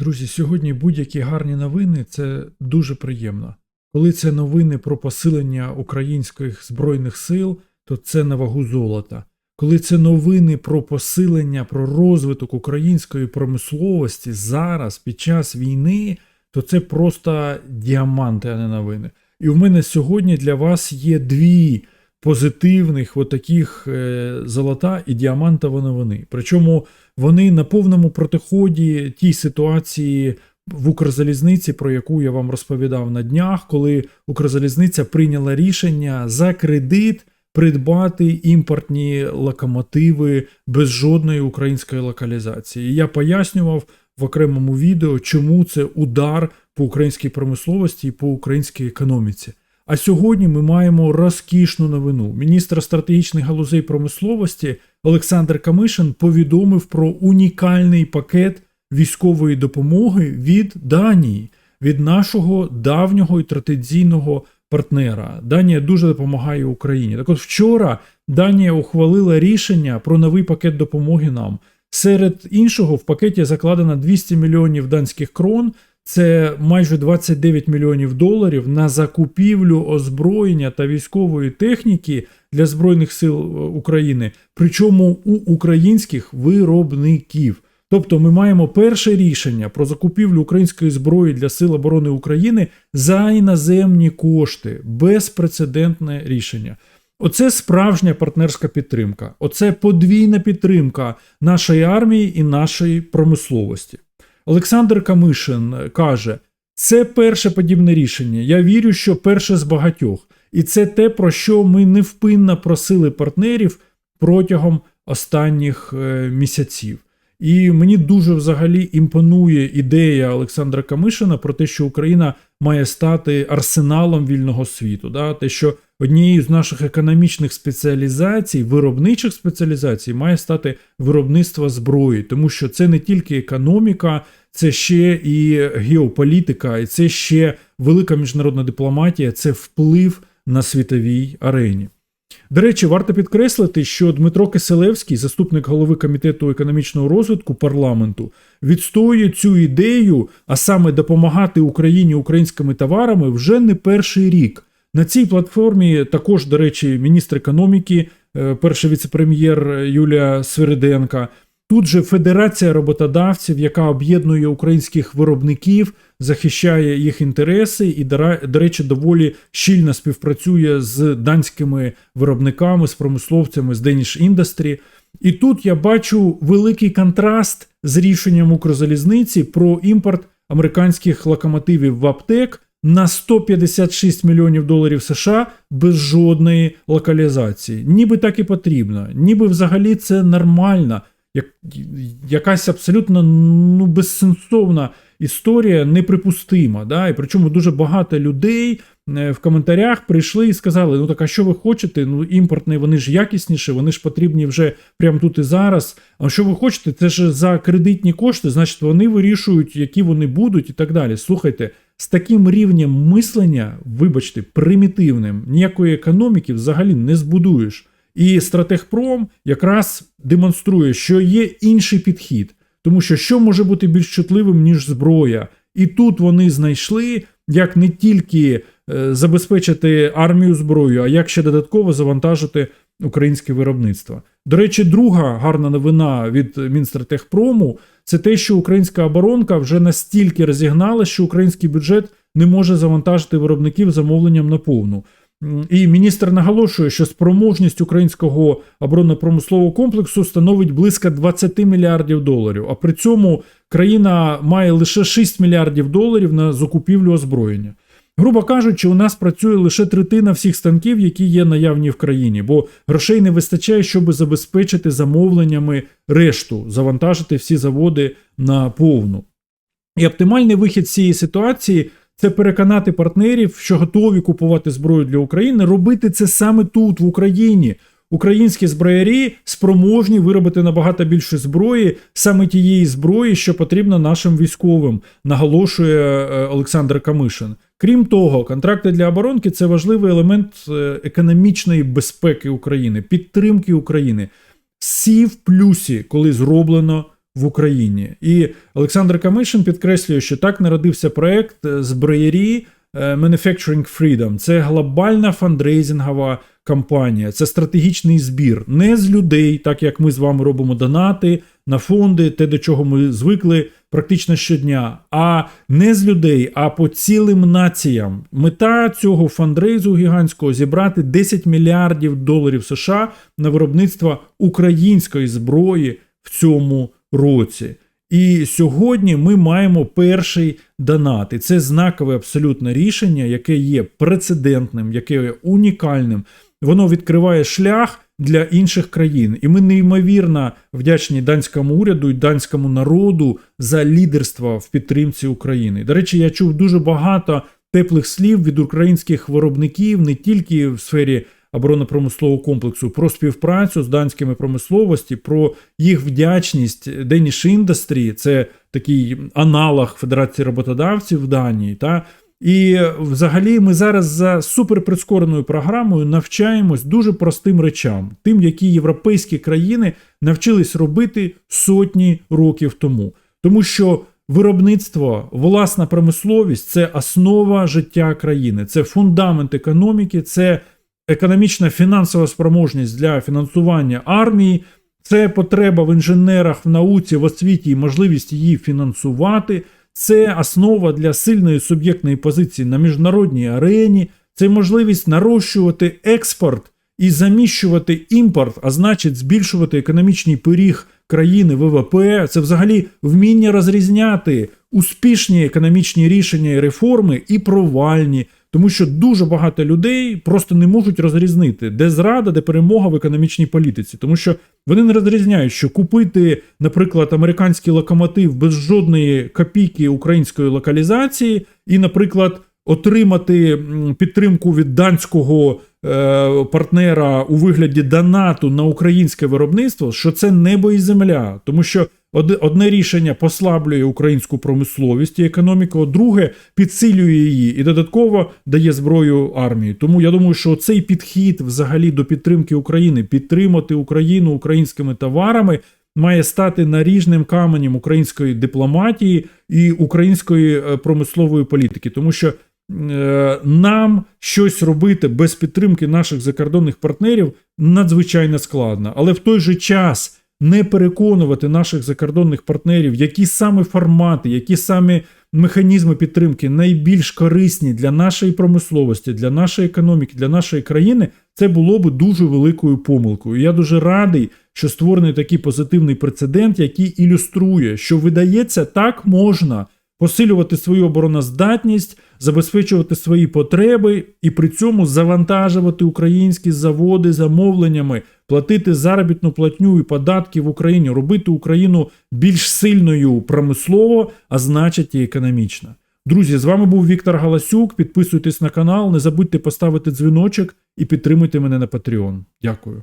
Друзі, сьогодні будь-які гарні новини це дуже приємно. Коли це новини про посилення українських збройних сил, то це на вагу золота. Коли це новини про посилення, про розвиток української промисловості зараз, під час війни, то це просто діаманти, а не новини. І в мене сьогодні для вас є дві позитивних, отаких е, золота і діамантова новини. Причому вони на повному протиході тій ситуації в Укрзалізниці, про яку я вам розповідав на днях, коли Укрзалізниця прийняла рішення за кредит придбати імпортні локомотиви без жодної української локалізації. І я пояснював в окремому відео, чому це удар по українській промисловості і по українській економіці. А сьогодні ми маємо розкішну новину. Міністр стратегічних галузей промисловості Олександр Камишин повідомив про унікальний пакет військової допомоги від Данії, від нашого давнього і традиційного партнера. Данія дуже допомагає Україні. Так от вчора Данія ухвалила рішення про новий пакет допомоги нам. Серед іншого в пакеті закладено 200 мільйонів данських крон. Це майже 29 мільйонів доларів на закупівлю озброєння та військової техніки для Збройних сил е, України, причому у українських виробників. Тобто ми маємо перше рішення про закупівлю української зброї для Сил оборони України за іноземні кошти, безпрецедентне рішення. Оце справжня партнерська підтримка, оце подвійна підтримка нашої армії і нашої промисловості. Олександр Камишин каже: це перше подібне рішення. Я вірю, що перше з багатьох. І це те, про що ми невпинно просили партнерів протягом останніх е, місяців. І мені дуже взагалі імпонує ідея Олександра Камишина про те, що Україна має стати арсеналом вільного світу. Да? Те, що однією з наших економічних спеціалізацій, виробничих спеціалізацій, має стати виробництво зброї, тому що це не тільки економіка, це ще і геополітика, і це ще велика міжнародна дипломатія, це вплив на світовій арені. До речі, варто підкреслити, що Дмитро Киселевський, заступник голови комітету економічного розвитку парламенту, відстоює цю ідею, а саме допомагати Україні українськими товарами вже не перший рік. На цій платформі також, до речі, міністр економіки, е, перший віцепрем'єр Юлія Свириденка. Тут же Федерація роботодавців, яка об'єднує українських виробників, захищає їх інтереси і, до речі, доволі щільно співпрацює з данськими виробниками, з промисловцями з Danish Industry. І тут я бачу великий контраст з рішенням Укрзалізниці про імпорт американських локомотивів в аптек на 156 мільйонів доларів США без жодної локалізації. Ніби так і потрібно, ніби взагалі це нормально як, якась абсолютно ну, безсенсовна історія неприпустима. Да? І причому дуже багато людей е, в коментарях прийшли і сказали: ну так а що ви хочете? Ну, імпортні, вони ж якісніші, вони ж потрібні вже прямо тут і зараз. А що ви хочете? Це ж за кредитні кошти, значить, вони вирішують, які вони будуть, і так далі. Слухайте. З таким рівнем мислення, вибачте, примітивним, ніякої економіки взагалі не збудуєш. І Стратегпром якраз демонструє, що є інший підхід, тому що що може бути більш чутливим, ніж зброя. І тут вони знайшли, як не тільки е, забезпечити армію зброєю, а як ще додатково завантажити українське виробництво. До речі, друга гарна новина від Мінстратегпрому це те, що українська оборонка вже настільки розігнала, що український бюджет не може завантажити виробників замовленням на повну. І міністр наголошує, що спроможність українського оборонно-промислового комплексу становить близько 20 мільярдів доларів. А при цьому країна має лише 6 мільярдів доларів на закупівлю озброєння. Грубо кажучи, у нас працює лише третина всіх станків, які є наявні в країні, бо грошей не вистачає, щоб забезпечити замовленнями решту, завантажити всі заводи на повну. І оптимальний вихід з цієї ситуації це переконати партнерів, що готові купувати зброю для України, робити це саме тут, в Україні. Українські зброярі спроможні виробити набагато більше зброї, саме тієї зброї, що потрібно нашим військовим, наголошує е, Олександр Камишин. Крім того, контракти для оборонки це важливий елемент е, економічної безпеки України, підтримки України. Всі в плюсі, коли зроблено в Україні. І Олександр Камишин підкреслює, що так народився проект е, зброярі е, Manufacturing Freedom. Це глобальна фандрейзингова кампанія, це стратегічний збір не з людей, так як ми з вами робимо донати на фонди, те, до чого ми звикли практично щодня, а не з людей, а по цілим націям. Мета цього фандрейзу гігантського зібрати 10 мільярдів доларів США на виробництво української зброї в цьому році. І сьогодні ми маємо перший донат. І це знакове абсолютно рішення, яке є прецедентним, яке є унікальним. Воно відкриває шлях для інших країн. І ми неймовірно вдячні данському уряду і данському народу за лідерство в підтримці України. До речі, я чув дуже багато теплих слів від українських виробників не тільки в сфері оборонно-промислового комплексу, про співпрацю з данськими промисловості, про їх вдячність Danish Industry, це такий аналог Федерації роботодавців в Данії. Та і взагалі ми зараз за суперприскореною програмою навчаємось дуже простим речам, тим, які європейські країни навчились робити сотні років тому. Тому що виробництво, власна промисловість це основа життя країни, це фундамент економіки, це економічна фінансова спроможність для фінансування армії, це потреба в інженерах, в науці, в освіті і можливість її фінансувати. Це основа для сильної суб'єктної позиції на міжнародній арені, це можливість нарощувати експорт і заміщувати імпорт, а значить збільшувати економічний пиріг країни ВВП. Це взагалі вміння розрізняти успішні економічні рішення і реформи і провальні. Тому що дуже багато людей просто не можуть розрізнити, де зрада, де перемога в економічній політиці. Тому що вони не розрізняють, що купити, наприклад, американський локомотив без жодної копійки української локалізації, і, наприклад, отримати підтримку від данського е, партнера у вигляді донату на українське виробництво, що це небо і земля, тому що Одне рішення послаблює українську промисловість і економіку, друге підсилює її і додатково дає зброю армії. Тому я думаю, що цей підхід взагалі до підтримки України, підтримати Україну українськими товарами, має стати наріжним каменем української дипломатії і української е, промислової політики, тому що е, нам щось робити без підтримки наших закордонних партнерів надзвичайно складно, але в той же час не переконувати наших закордонних партнерів, які саме формати, які саме механізми підтримки найбільш корисні для нашої промисловості, для нашої економіки, для нашої країни, це було би дуже великою помилкою. Я дуже радий, що створений такий позитивний прецедент, який ілюструє, що видається, так можна посилювати свою обороноздатність, забезпечувати свої потреби і при цьому завантажувати українські заводи замовленнями, платити заробітну платню і податки в Україні, робити Україну більш сильною промислово, а значить і економічно. Друзі, з вами був Віктор Галасюк. Підписуйтесь на канал, не забудьте поставити дзвіночок і підтримуйте мене на Patreon. Дякую.